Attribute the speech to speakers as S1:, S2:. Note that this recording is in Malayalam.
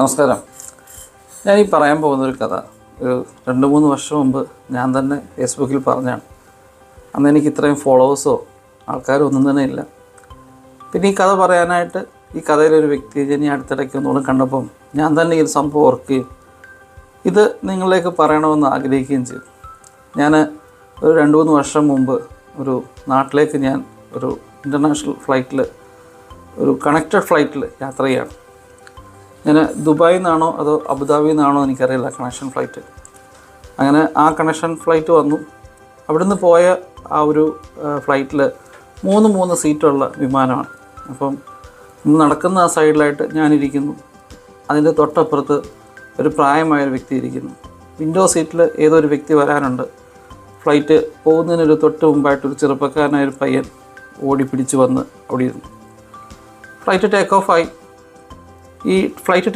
S1: നമസ്കാരം. ഞാൻ ഈ പറയാൻ പോകുന്ന ഒരു കഥ. ഒരു രണ്ട് മൂന്ന് വർഷം മുമ്പ് ഞാൻ തന്നെ ഫേസ്ബുക്കിൽ പറഞ്ഞാണ്. അന്ന് എനിക്ക് ഇത്രയും ഫോളോവേഴ്സോ ആൾക്കാരോ ഒന്നും തന്നെ ഇല്ല. പിന്നെ ഈ കഥ പറയാനായിട്ട് ഈ കഥയിലൊരു വ്യക്തി ഞാൻ അടുത്തിടയ്ക്ക് ഒന്നുകൂടെ കണ്ടപ്പം ഞാൻ തന്നെ ഈ സംഭവം ഓർക്കുകയും ഇത് നിങ്ങളിലേക്ക് പറയണമെന്ന് ആഗ്രഹിക്കുകയും ചെയ്തു. ഞാൻ ഒരു രണ്ട് മൂന്ന് വർഷം മുമ്പ് ഒരു നാട്ടിലേക്ക് ഞാൻ ഒരു ഇന്റർനാഷണൽ ഫ്ലൈറ്റിൽ ഒരു കണക്റ്റഡ് ഫ്ലൈറ്റിൽ യാത്ര ചെയ്യാണ് ഞാൻ ദുബായിൽ നിന്നാണോ അതോ അബുദാബിയിൽ നിന്നാണോ എനിക്കറിയില്ല കണക്ഷൻ ഫ്ലൈറ്റ് അങ്ങനെ ആ കണക്ഷൻ ഫ്ലൈറ്റ് വന്നു. അവിടുന്ന് പോയ ആ ഒരു ഫ്ലൈറ്റിൽ മൂന്ന് മൂന്ന് സീറ്റുള്ള വിമാനമാണ്. അപ്പം നടക്കുന്ന ആ സൈഡിലായിട്ട് ഞാനിരിക്കുന്നു. അതിന്റെ തൊട്ടപ്പുറത്ത് ഒരു പ്രായമായ ഒരു വ്യക്തി ഇരിക്കുന്നു. വിൻഡോ സീറ്റിൽ ഏതോ ഒരു വ്യക്തി വരാനുണ്ട്? ഫ്ലൈറ്റ് പോകുന്നതിനൊരു തൊട്ട് മുമ്പായിട്ട് ഒരു ചെറുപ്പക്കാരനായ ഒരു പയ്യൻ ഓടി പിടിച്ച് വന്ന് അവിടെ ഇരുന്നു. ഫ്ലൈറ്റ് ടേക്ക് ഓഫ് ആയി ഈ ഫ്ലൈറ്റ്